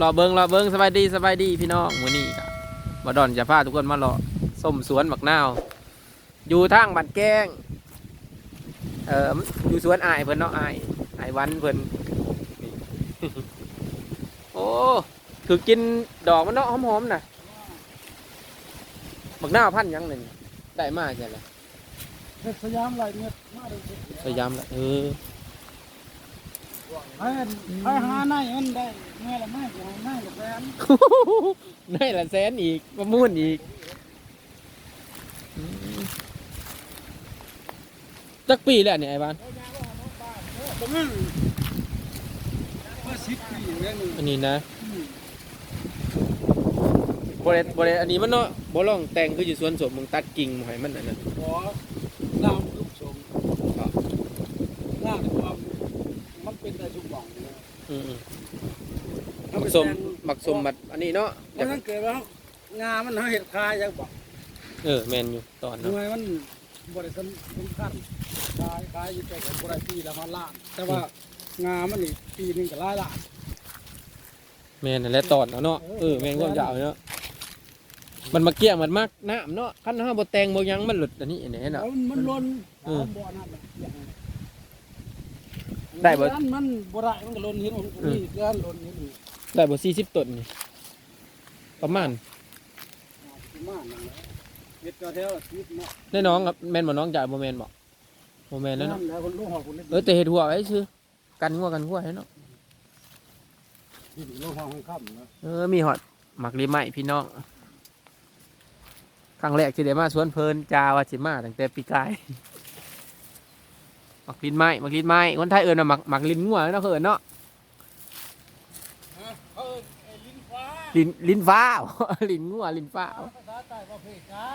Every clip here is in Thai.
รอเบิงรอเบิงสบายดีสบายดีพี่น้องมื้อนี้ก็มาดอนจะพาทุกคนมารอส้มสวนบักนาวอยู่ทางบัดแกงเอ่ออยู่สวนอายเพิ่นเนาะอายอายวันเพิ่นนี่โอ้คือกินดอกมันเนาะหอมๆน่ะบักนาวพันธุ์หยังหนึ่งได้มาใช่ไหมเฮ็ดสยามไรเม็ดมาดูสิพยายามละเออ ไอ้ไอ้หาในมันได้แม่ละแม่จะให้แม่ละแฟนได้ละแสนอีกประมูลอีกอืมจักปีแล้วเนี่ยไอ้บ้านตรงนั้นว่าสิบปีแม่นึงอันนี้นะบริบริอันนี้มันเนาะบ่ลองแต่งคืออยู่สวนสมมึงตัดกิ่งให้มันอันนั้น ขอลามลูกสม ครับ ลามความมันเป็น ได้ทุกหวังนะอืมๆหมักสมหมักสมบัดอันนี้เนาะเพราะนั้นเกิดว่างามันหาเห็ดคายยังบอกเออแมนอยู่ตอนหเนาะน่วยมันบริษัทสำคัญคายคายอยู่แต่กับบริษัทปีละพันล้านแต่ว่างามันนี่ปีหนึงก็หลายล้านแมนนั่นแหละตอนเอาเนาะเออแมนก็ยาวเนาะมันมาเกี่ยงมันมากน้ำเนาะคันห้าบ่แต่งบ่หยังมันหลุดอันนี้อันนี้เนาะแล้วมันล้นเออตามบ่อนั่นแหละอย่างนั้น ได้บ่ มันมันบ่ได้มันก็ล้นเห็นมันก็มีเกินล้นเห็นอีกได้บ่สี่สิบต้นนี่ประมาณประมาณนั้นแหละเฮ็ดก็แถวชีวิตเนาะแน่น้องครับแมนบ่น้องจ่ายบ่แมนบ่บ่แมนแล้วนั่เนาะนแหละคนลูกหอกคนนี้เออแต่เห็ดหัวไว้ซื้อกันหัวกันหัวให้เนาะที่ลูกหอกของค่ำนะเออมีหอดหมักลีไม้พี่น้องครั้งแรกที่ได้มาสวนเพลินจาวาสิมาตั้งแต่ปีกายห มักลิ้นไม้หมักลิ้นไม้คนไทยเอิญว่าหมักหมักลิ้นงัวเนาะเขาเอิญเนาะเออไอ้ลิ้นฟ้าลิ้นลิ้นฟ้าลิ้นงัวลิ้นฟ้าภาษาใต้ว่าเพกา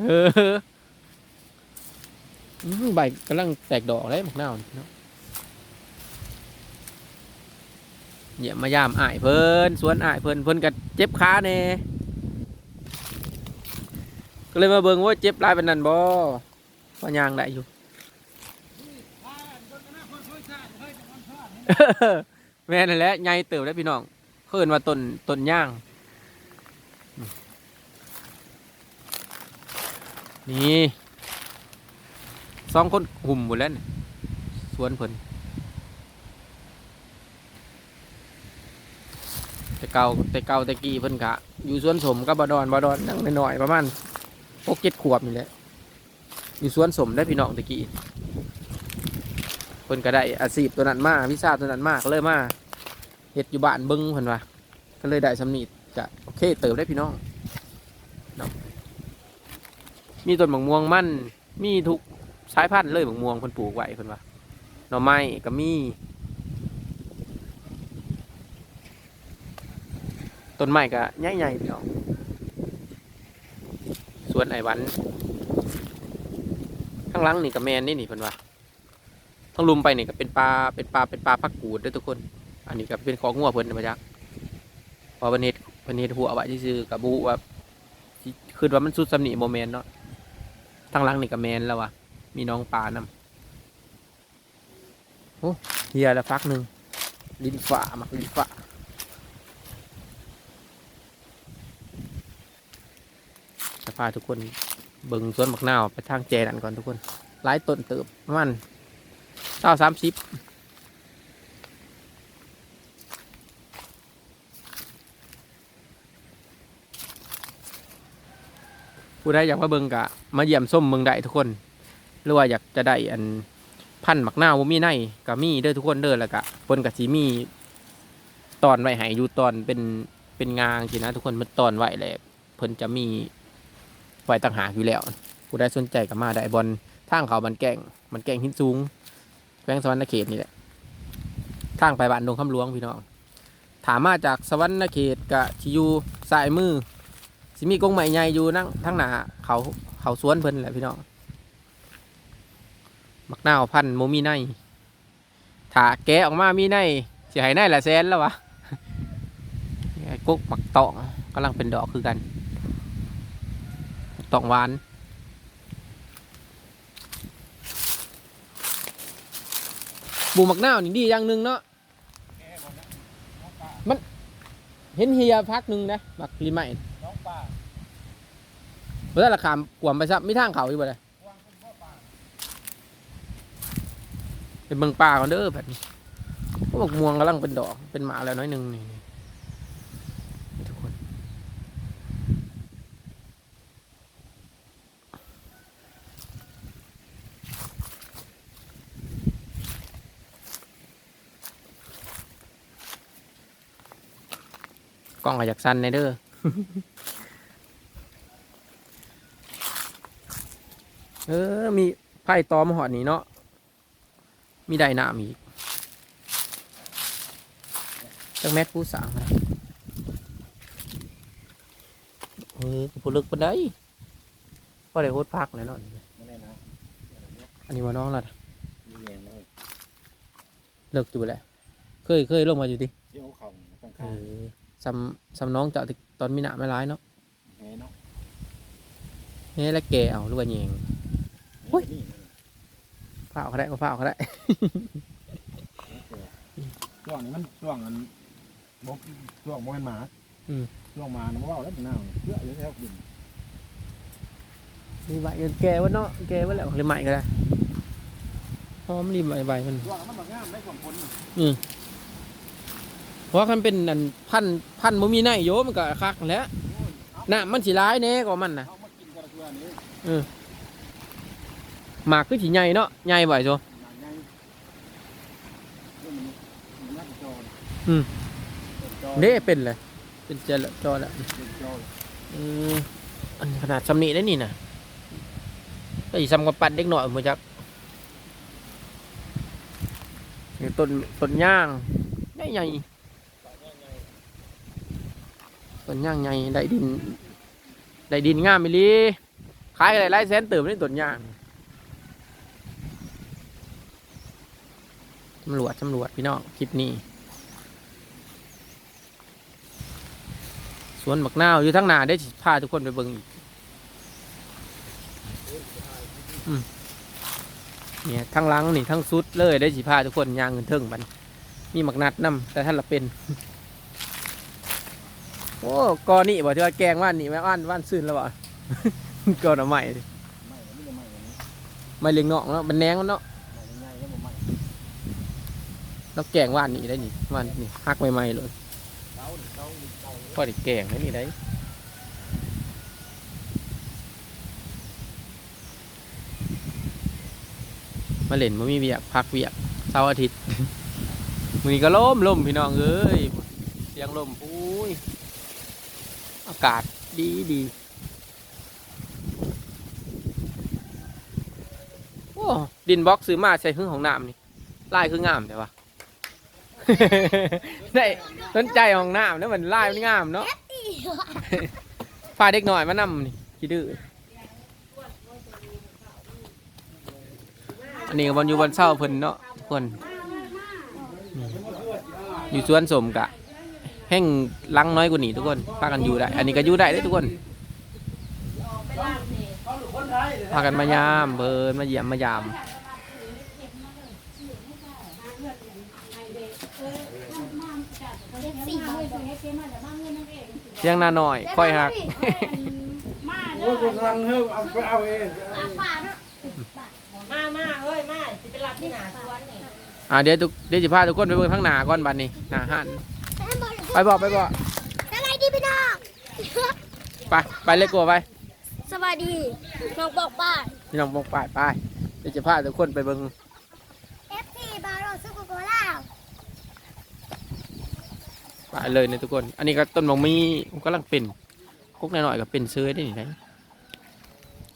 เอออืมใบกำลังแตกดอกเลยหมักนาวนี่เนาะเยี่ยมมายามอ้ายเพิ่นสวนอ้ายเพิ่นเพิ่นก็เจ็บขาแน่ก็เลยมาเบิ่งว่าเจ็บหลายเป็นนั่นบ่ว่ายางได้อยู่ พาอันคนคณะคนช่วยชาติเฮ้ยจังหวัดชาติ แม่นั่นแหละใหญ่เติบได้วพี่น้องเพิ่นว่าต้นต้นย่าง นี่สองคนหุ่มหมดแล้วนี่สวนเพิ่นแต่เก่าแต่เก่าแต่กี้เพิ่นกะอยู่สวนสมกับบดอนบดอนนั่งน้อยๆประมาณหกเจ็ดขวบนี่แหละอยู่สวนสมได้พี่น้องแต่กี้ พิ่นก็ได้อาชีพตัวนั้นมาวิชาตัวนั้นมากเลยมาเฮ็ดอยู่บ้านเบิ้งเพิ่นว่าก็เลยได้สำนีจะโอเคเติบได้พี่น้องเนาะมีต้นมะม่วงมั่นมีทุกสายพันธุ์เลยมะม่วงเพิ่นปลูกไว้เพิ่นว่าหน่อไม้ก็มีต้นไม้ก็ใหญ่ๆพี่น้องสวนไอวันข้างหลังนี่ก็แมนนี่นี่เพิ่นว่า ทั้งลุมไปนี่ก็เป็นปลาเป็นปลาเป็นปลาพักกูดด้วยทุกคน อันนี้ก็เป็นของงัวเพิ่นนะมาจักพอเพิ่นเฮ็ดเพิ่นเฮ็ดหัวอาไว้ซื่อๆกับบุว่าคือว่ามันสุดสำนิโมเมนเนาะทางหลังนี่ก็แมนแล้วว่ะมีน้องปลานำโอ้เฮียละฟักหนึ่งลิ้นฝ่ามักลิ้นฝ่าจะพาทุกคนเบิ่งสวนมักนาวไปทางแจนันก่อนทุกคนหลายต้นเติบมาณ เก้าสามสิบผู้ใดอยากมาเบิงกะ มาเยี่ยมส้มเมืองได้ทุกคน หรือว่าอยากจะได้อันพันธุ์มักหน้าวบ่มีในก็มีเด้อทุกคนเด้อแล้วก็เพิ่นก็สิมี ตอนไว้ให้อยู่ตอนเป็นเป็นงางสินะทุกคนมันตอนไว้แหละเพิ่นจะมีไฟต่างหากอยู่แล้ว ผู้ใดสนใจก็มาได้บอลทางเขาบันแกงมันแกงหินสูง วงสวรรณเขตนี่แหละทางไปบ้านดงคำหลวงพี่น้องถามมาจากสวรรณเขตกะทิยูสายมือสิมีกงใหม่ใหญ่อยู่นั่งทั้งหนาเขาเขาสวนเพิ่นแหละพี่น้องมักนาวพันโมมีในถ้าแกะออกมามีในสิให้ในละแสนแล้ววะกุ๊กมักตองกำลังเป็นดอกคือกันตองหวาน บูมักหน้าวนี่ดีอย่างหนึ่งเนาะมันเห็นเฮียพักหนึ่งนะมักลิไม้น้องป่าบ่ได้ราคากวมไปซับมีทางเขาอยู่บ่เลยเป็นเมืองป่าก่อนเด้อแบบนี้พวกม่วงกำลังเป็นดอกเป็นหมาแล้วน้อยหนึ่งนี่ทุกคนก ล้องก็อยากสั่นในเด้อเออ มีไพ่ตอมหอดนี่เนาะ มีไดน้ำอีกจักแมทผู้สางนะเออผู้ลึกปานใดก็ได้โคตรพักเลยเนาะไม่ได้นะอันนี้มาน้องละมีเองเลยเลิกอยู่แหละเคยเคยลงมาอยู่ดิเที่ยวเขาข้าง เออซ้ำซ้ำน้องเจ้าที่ตอนมีหนาไม่ร้ายเนาะๆเฮ้ยเนาะเฮ้ยแล้วแกเอาหรือว่าแยง โอ้ย นี่เผาเขาได้ก็เผาเขาได้ ช่วงนี้มันช่วงอันบกช่วงโมยหมาอืม ช่วงมาน้ำว่าวแล้วเป็นน้ำเยอะเลยแถวดินมีใบแกวะเนาะแกวะแล้วเลยใหม่ก็ได้หอมรีบใบใบมัน ช่วงนั้นมันแบบงามได้สองคน เพราะคันเป็นอันพันพันบ่มีในโยมันก็คักแหล้วน่ะมันสิร้ายแน่กว่ามันน่ะ เอามากินกันเพื่อนี้หมากคือสิใหญ่เนาะใหญ่บ่อยโซ หนังไงมันมันน่าจะจออืม จอเด้เป็นเลยเป็นเจลจอแล้วเป็นจอเอออันขนาดสำนีได้นี่น่ะไอ้ซ้ำกับปัดเด็กหน่อยบ่จักนี่ต้นต้นย่างใหญ่ ต้นย่างใหญ่ได้ดิน ได้ดินงามอีหลีขายอะไรหลายแสนเติมในต้นย่างตำรวจตำรวจพี่น้องคลิปนี้สวนบักนาวอยู่ทั้งหนาได้สิพาทุกคนไปเบิ่งอีกอืมเนี่ยทั้งหลังนี่ทั้งสุดเลยได้สิพาทุกคนย่างเงินเทิงบันมีหมักนัดนํแต่ท่านละเป็น โอ้กอนี่บอกที่ว่าแกงว่านนี่แม่ว่านว่านซื่นแล้วบ่กอหน่อใหม่ไม่ไม่ได้ไม่เลี้ยงเนอกแล้วมันแนงมันเนาะแล้วแล้วแกงว่านนี่ได้นี่ว่านนี่ฮักใหม่ๆเลยเต้าเต้าเต้าพอได้แกงได้นี่ได้มาเล่นมามีเวียกพักเวียกเสาร์อาทิตย์มือนี้ก็ล่มล่มพี่น้องเอ้ยเสียงลมอุ้ยากาศดีดีโอ้ดินบล็อกซื้อมาใส่หึ่งของน้ำนี่ลายคืองามแต่ว่าได้สนใจของน้ำนะมันลายมันงามเนาะพาเด็กหน่อยมานำนี่ขี้ดื้ออันนี้ก็บอลอยู่บนเศร้าเพิ่นเนาะทุกคนอืมอยู่สวนสมกะ แห้งลังน้อยกว่านี้ทุกคนพากันอยู่ได้ อันนี้ก็อยู่ได้เด้ทุกคนพากันมายามเบินมาเยี่ยมมายามเสียงนาหน่อยค่อยหักโอ้ยกำลังเฮ้ยเอาไปเอาเองมามาเฮ้ยมาสิไปรับที่หนาสวนนี่อ่าเดี๋ยวทุกเดี๋ยวจะพาทุกคนไปเบิ่งข้างหน้าก่อนบัดนี้หน้าหัน ไปบอกไปบอกสวัสดีพี่น้องไปไปเลยกลัวไปสวัสดีน้องบอกป้าพี่น้องบอกไปไปเดี๋ยวจะพาทุกคนไปเบิ่งเอฟซีบาโรซุกุโกล่าไปเลยนะทุกคน อันนี้ก็ต้นมะมีมันกำลังเป็นกุ๊กหน่อยๆก็เป็นเซื้อได้นี่นะ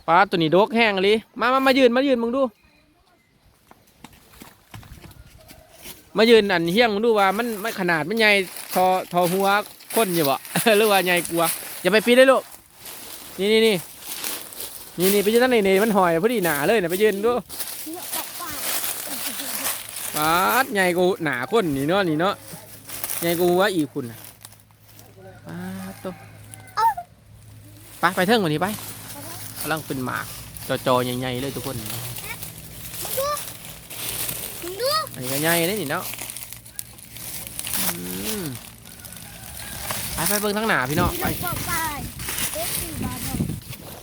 ปลาตัวนี้โดกแห้งเลยมามามายืนมายืนมึงดู มายืนอันเฮี้ยงมึงดูว่ามันมันขนาดมันใหญ่ ทอทอหัวคนอยู่บ่หรือว่าใหญ่กลัวาอย่าไปปีนได้ลูกนี่นี่นี่นี่นี่ไปยืนตั้งนี่นี่มันหอยพอดีหนาเลยนะไปยืนดูน้องบอกป้าปาดใหญ่กูหนาคนนี่เนาะนี่เนาะใหญ่กูว่าอีกคุณน่ะปาดตัวไปไปเทิงกว่านี้ไปกำลังเป็นหมากจอจอๆใหญ่ๆเลยทุกคนมึงดูมึงดูอันนี้ก็ใหญ่เลยนี่เนาะอืม ไปไปเบิ่งทั้งหน้าพี่น้องพี่ไปน้องบอกป้าเอฟซีบาร์โร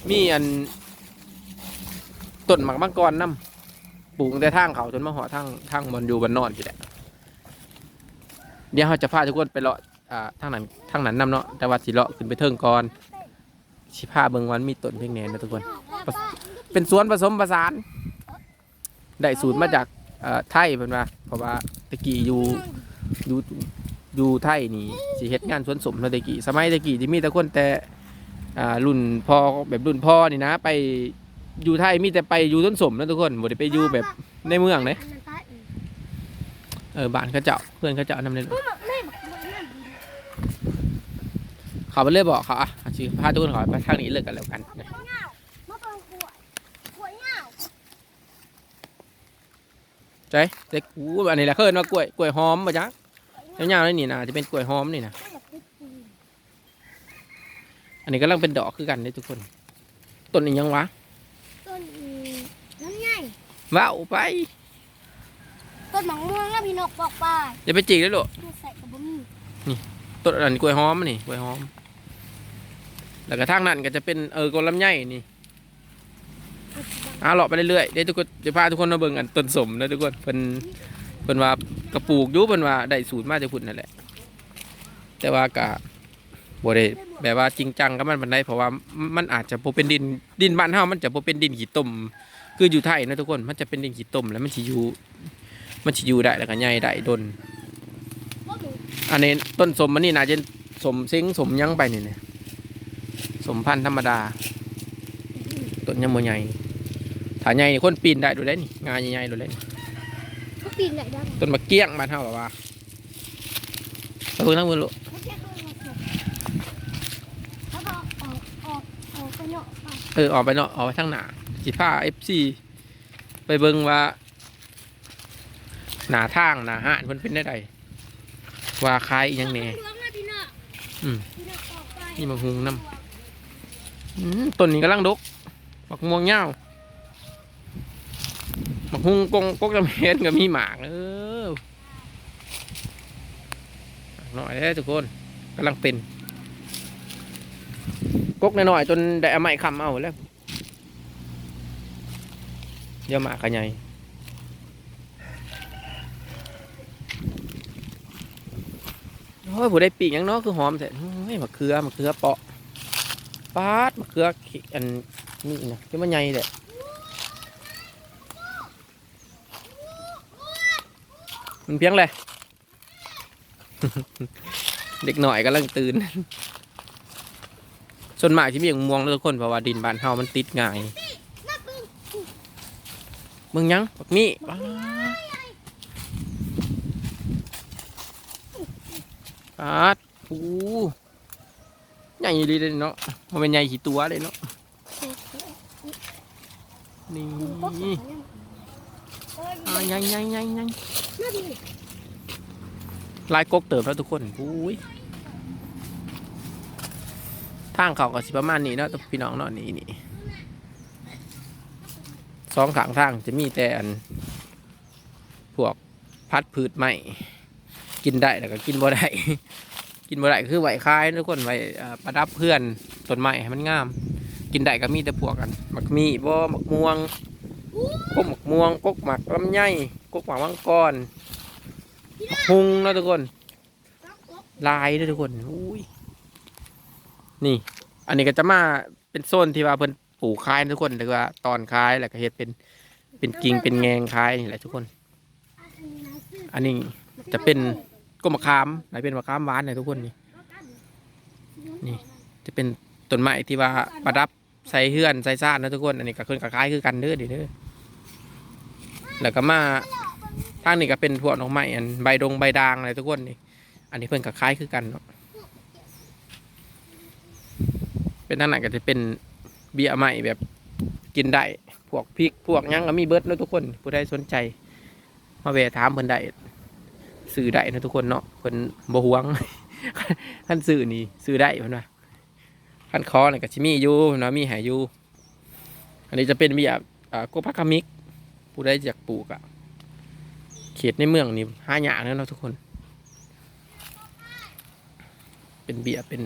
มีอันต้นหมักมังกรน้ำปลูกตั้งแต่ทางเขาจนมาหอทางทางบอนอยู่บอนนอนจีแหละเดี๋ยวเราจะพาทุกคนไปเลาะอ่าทางนั้นทางนั้นนำเนาะแต่ว่าสิเลาะขึ้นไปเทิงก่อนสิพาเบิ่งวันมีต้นเพียงแหนนะทุกคน เป็นสวนผสมผสานได้สูตรมาจากเอ่อไทยเพิ่นว่าเพราะว่าตะกี้อยู่อยู่ อยู่ไทยนี่สิเฮ็ดงานสวนสมเนาะตะกี้สมัยตะกี้ที่มีแต่คนแต่อ่ารุ่นพ่อแบบรุ่นพ่อนี่นะ ไปอยู่ไทยมีแต่ไปอยู่สวนสมนะทุกคนบ่ได้ไปอยู่แบบในเมืองเด้อันนั้นตายเออบ้านเขาเจ้าเพื่อนเขาเจ้านำเลยไม่บอกไม่บอกไม่บอกเขาไปเลยบอกเขาอะสิพาทุกคนขอไปทางนี้เลยกันแล้วกันนะเงามาเด็กอู้อันนี้แหละเขาเอิ้นว่ากล้วยกล้วยหอมบ่จ๊ะ ยาวๆนี่นี่นะจะเป็นกล้วยหอมนี่นะไม่อยากติดตีนอันนี้กำลังเป็นดอกคือกันเด้ทุกคน ต้นนี้ยังวะต้นน้ำใหญ่ว้าวไป ต้นหมองม่วงนะพี่นกบอกป้าอย่าไปจิกเลยลูกไม่ใส่กับบะหมี่ต้นอันนกล้วยหอมนี่กล้วยหอม แล้วก็ทางนั้นก็จะเป็นเออกลลำไยนี่อ่าเลาะไปเรื่อยๆเดี๋ยวทุกคนจะพาทุกคนมาเบิ่งอันต้นสมนะทุกคนเพิ่น เพิ่นว่ากระปลูกอยู่เพิ่นว่าได้สูตรมาจากพุ่นนั่นแหละ แต่ว่ากะบ่ได้แบบว่าจริงจังกับมันปานใดเพราะว่ามันอาจจะบ่เป็นดินดินบ้านเฮามันจะบ่เป็นดินขี้ต้มคืออยู่ไทยนะทุกคนมันจะเป็นดินขี้ต้มแล้วมันสิอยู่มันสิอยู่ได้แล้วก็ใหญ่ได้ดนอันนี้ต้นสมมันนี่น่าจะสมเซ็งสมยังไปนี่เนี่ยสมพันธุ์ธรรมดาต้นยังบ่ใหญ่ถ้าใหญ่นี่คนปีนได้ดูได้นี่งานใหญ่ๆดูได้นี่ เขาปีนไหนได้ต้นมะเกี้ยงบ้านเฮาแบบว่าไปเบิ่งทางมือลูกเขาแค่ต้นมาสดเขาก็ออกออกออกไปเนาะไปเออออกไปเนาะออกไปทางหน้าสิพา FC ไปเบิ่งว่า หน้าทางหน้าห้านเพิ่นเป็นได้ใดว่าคล้ายอีหยังแหน่หลวงนะพี่นกอืม พี่นกออกไปนี่มะฮุงน้ำ อืมต้นนี้กำลังดกบักม่วงเงา วบักฮุงกงกกจำเห็นก็มีหมากเออหน่อยได้อทุกคนกำลังเป็นกกน้อยๆจนได้อาไม้คำเอาแล้วเดี๋ยวหมากขยายโอ้ยผู้ได้ปีกยังเนาะคือหอมแต่เฮ้ยมะเขือมะเขือเปาะปาดมะเขืออันนี่นะที่มันใหญ่แหละ มันเพียงเลย เด็กหน่อยกำลังตื่น ส่วนมากที่มีอย่างม่วงแล้วทุกคนเพราะว่าดินบ้านเฮามันติดง่ายเบิ่งหยังบักมีว้าปาดโอ้ใหญ่ดีเลยเนาะมันเป็นใหญ่ขี่ตัวเลยเนาะนี่อ่าใหญ่ใหญ่ใหญ่ใหญ่น่าดี ลายกกเติบแล้วทุกคนอุ้ยทางเขาก็สิประมาณนี้เนาะพี่น้องเนาะนี่นี่สองขางทางจะมีแต่อัน พวกพัดพืชใหม่กินได้แล้วก็กินบ่ได้ กินบ่ได้คือไหวคายทุกคนไหว้ประดับเพื่อนต้นไม้ให้มันงาม กินได้ก็มีแต่พวกกันหมักมีบ่มักม่วง กกหมักม่วงกกหมักลำไยกกหมักมังกรหุงนะทุกคน ลายเด้อทุกคนอุ้ยนี่ อันนี้ก็จะมาเป็นโซนที่ว่าเพิ่นปลูกคายนะทุกคนแต่ว่าตอนคายแล้วก็เฮ็ดเป็นเป็นกิ่งเป็นแงงคายนี่แหละทุกคน อันนี้จะเป็นก็มะขามไหนเป็นมะขามหวานนี่ยทุกคนนี่นี่ จะเป็นต้นไม้ที่ว่าประดับ ใส่เฮือนใส่ซ่านนะทุกคน อันนี้ก็คือคล้ายคือกันเด้อดิเด้อแล้วก็มาทางนี้ก็เป็นพวกดอกไม้อันใบดงใบด่างอะไรทุกคนนี่ อันนี้เพิ่นก็คล้ายคือกันเนาะเป็นนั่นแหละก็จะเป็นเบียใหม่แบบกินได้พวกพริกพวกยังก็มีเบิร์ดนะทุกคนผู้ใดสนใจ มาแวะถามเพิ่นได้ซื้อได้นะทุกคนเนาะเพิ่นบ่หวงท่านซื้อนี่ซื้อได้เพิ่นว่า ท่านคอเนี่ยก็สิมีอยู่นว่ามีให้อยู่ อันนี้จะเป็นเบียร์อ่าโกพักคามิก ผู้ใดอยากปลูกอะเขตในเมืองนี่ห้ายากเนาะทุกคน เป็นเบียร์เป็น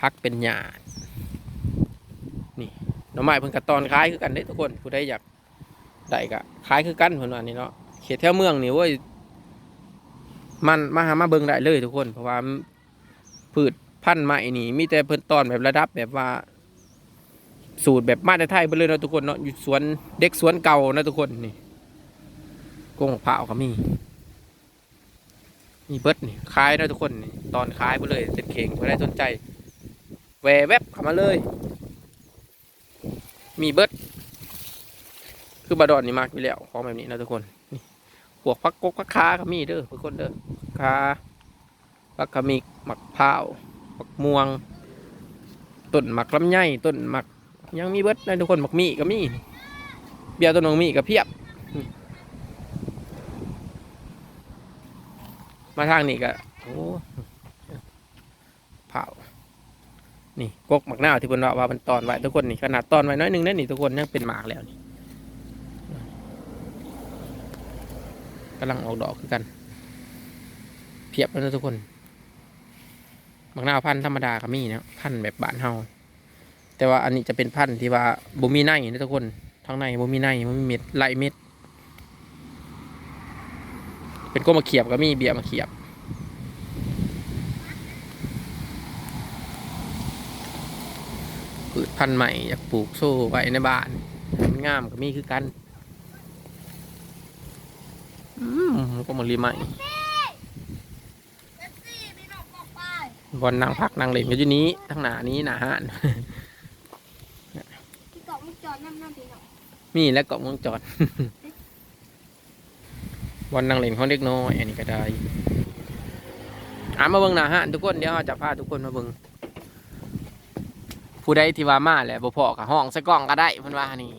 พักเป็นหญ้านี่หน่อไม้เพิ่นก็ตอนคล้ายคือกันเด้ทุกคน ผู้ใดอยากได้ก็คล้ายคือกันเพิ่นว่านี่เนาะเขตแถวเมืองนี่เว้ยมันมาหามาเบิ่งได้เลยทุกคน เพราะว่าพืช พันใหม่นี่มีแต่เพิ่นตอนแบบระดับแบบว่า สูตรแบบมาตรฐานไปเลยนะทุกคนเนาะอยู่สวนเด็กสวนเก่านะทุกคนนี่กงพร้าก็มีมีเบิร์ดนี่ขายนะทุกคนนี่ตอนขายไปเลยเสร็จเข่งเพื่อได้สนใจแหวแวบเข้ามาเลย มีเบิร์ดคือบาดอนนี่มากอยู่แล้วของแบบนี้นะทุกคนนี่พวกพักกกพักคาก็มีเด้อทุกคนเด้อคาพักขมิกหมักพร้าว มักม่วงต้นหมักลำไยต้นหมักยังมีเบิดนะทุกคนหมักมีก็มีเบียร์ต้นหมักมีก็เพียบ มาทางนี้ก็โอ้เผานี่กกหมักหน้าที่เพิ่นว่าว่ามันตอนไว้ทุกคนนี่ขนาดตอนไว้น้อยนึงนั่นนี่ทุกคนยังเป็นหมากแล้วนี่กำลังออกดอกคือกัน เพียบแล้วนะทุกคนักนาวพันธุ์ธรรมดาก็มีนะพันธุ์แบบบ้านเฮาแต่ว่าอันนี้จะเป็นพันธุ์ที่ว่าบ่มีในนะทุกคนทั้งในบ่มีในบ่มีเม็ดไหลเม็ด เป็นก้มาเขียบก็มีเบียมาเขียบพืชพันธุ์ใหม่อยากปลูกโซ่ไว้ในบ้านให้มันงามก็มีคือกัน อืมก็มารีใหม่ บอลนางพักนางเล่นกันอยู่นี้ทั้งหนานี้หนาหานที่เกาะมุกจอดน้ำน้ำพี่น้องมีและเกาะเมืองจอดบอลนางเล่นของเด็กน้อยอันนี้ก็ได้อามาเบิ่งหนาฮะทุกคนเดี๋ยวเราจะพาทุกคนมาเบิ่งผู้ใดที่ว่ามาแหละบ่พอกับห้องใส่กล้องก็ได้เพิ่นว่านี่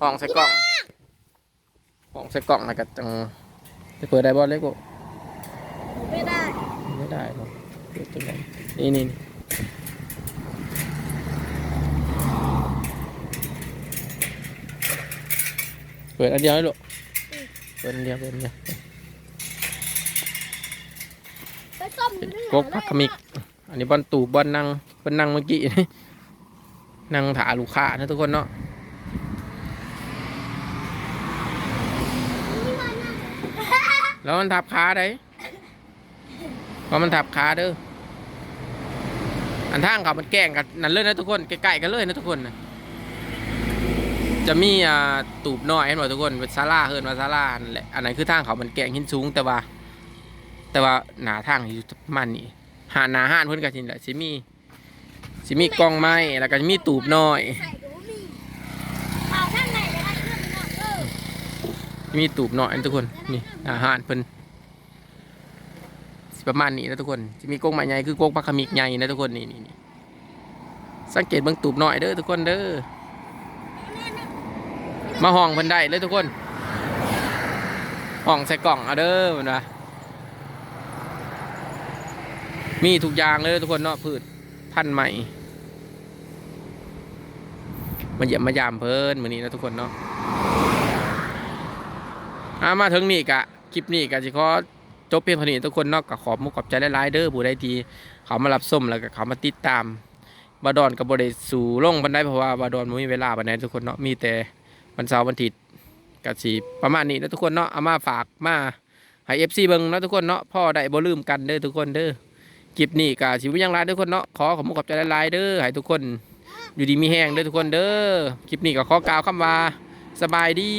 ห้องใส่กล้องห้องใส่กล้องแล้วก็จังจะเปิดได้บ่เล็กบ่ไม่ได้ไม่ได้ หรอกเปิดจังไดนี่นี่นี่เปิดอันเดียวให้ลูกเปิดอันเดียวเปิดอันเดียวไปส้มอยู่เป็นที่ไหนกกพักขมิก อันนี้บอลตูบบอลนั่งบอลนั่งเมื่อกี้นี่นั่งถาลูกค้านะทุกคนเนาะแล้วมันทับขาได้เพราะมันทับขาเด้อ อันทางเขามันแกล้งกันนั่นเลยนะทุกคนใกล้ๆกันเลยนะทุกคนนะจะมีอ่าตูบน้อยเห็นบ่ทุกคนเป็นซาลาเฮินว่าซาลานั่นแหละอันนั้นคือทางเขามันแกล้งหินสูงแต่ว่า แต่ว่าหนาทางอยู่ประมาณนี้หาหนาห้านเพิ่นก็สิแหละสิมีสิมีกล้องไม้แล้วก็สิมีตูบน้อย ใส่ดูมีเอาข้างในจะได้เพื่อนพี่น้องเออ มีตูบน้อยนะทุกคน นี่หนาห้านเพิ่นสิ ประมาณนี้นะทุกคนสิมีกงไม้ใหญ่คือกงปลาขมิกใหญ่นะทุกคนนี่นี่นี่สังเกตเบิ่งตูบน้อยเด้อทุกคนเด้อมาห้องเพิ่นได้เลยทุกคนห้องใส่กล่องเอาเด้อเพิ่นว่ามีทุกอย่างเลยทุกคนเนาะพืชพันธุ์ใหม่มาเยี่ยมมายามเพิ่นมื้อนี้นะทุกคนเนาะอามาถึงนี่กะคลิปนี้กะสิขอ จบเพียงเท่านี้ทุกคนเนาะก็ขอบมุกขอบใจหลายๆเด้อผู้ใดทีเขามารับส้มแล้วก็เขามาติดตามบาดอนกับบได้สู่ลงบันไดเพราะว่าบาดอนมีเวลาบันไดทุกคนเนาะมีแต่วันเสาร์วันอาทิตย์กะสิประมาณนี้นะทุกคนเนาะเอามาฝากมาให้ FC เบิ่งนะทุกคนเนาะพ่อได้บ่ลืมกันเด้อทุกคนเด้อคลิปนี้กะสิบ่ยังหลายทุกคนเนาะขอขอบมุกขอบใจหลายๆเด้อให้ทุกคนอยู่ดีมีแห้งเด้อทุกคนเด้อคลิปนี้ก็ขอกล่าวคำว่าสบายดี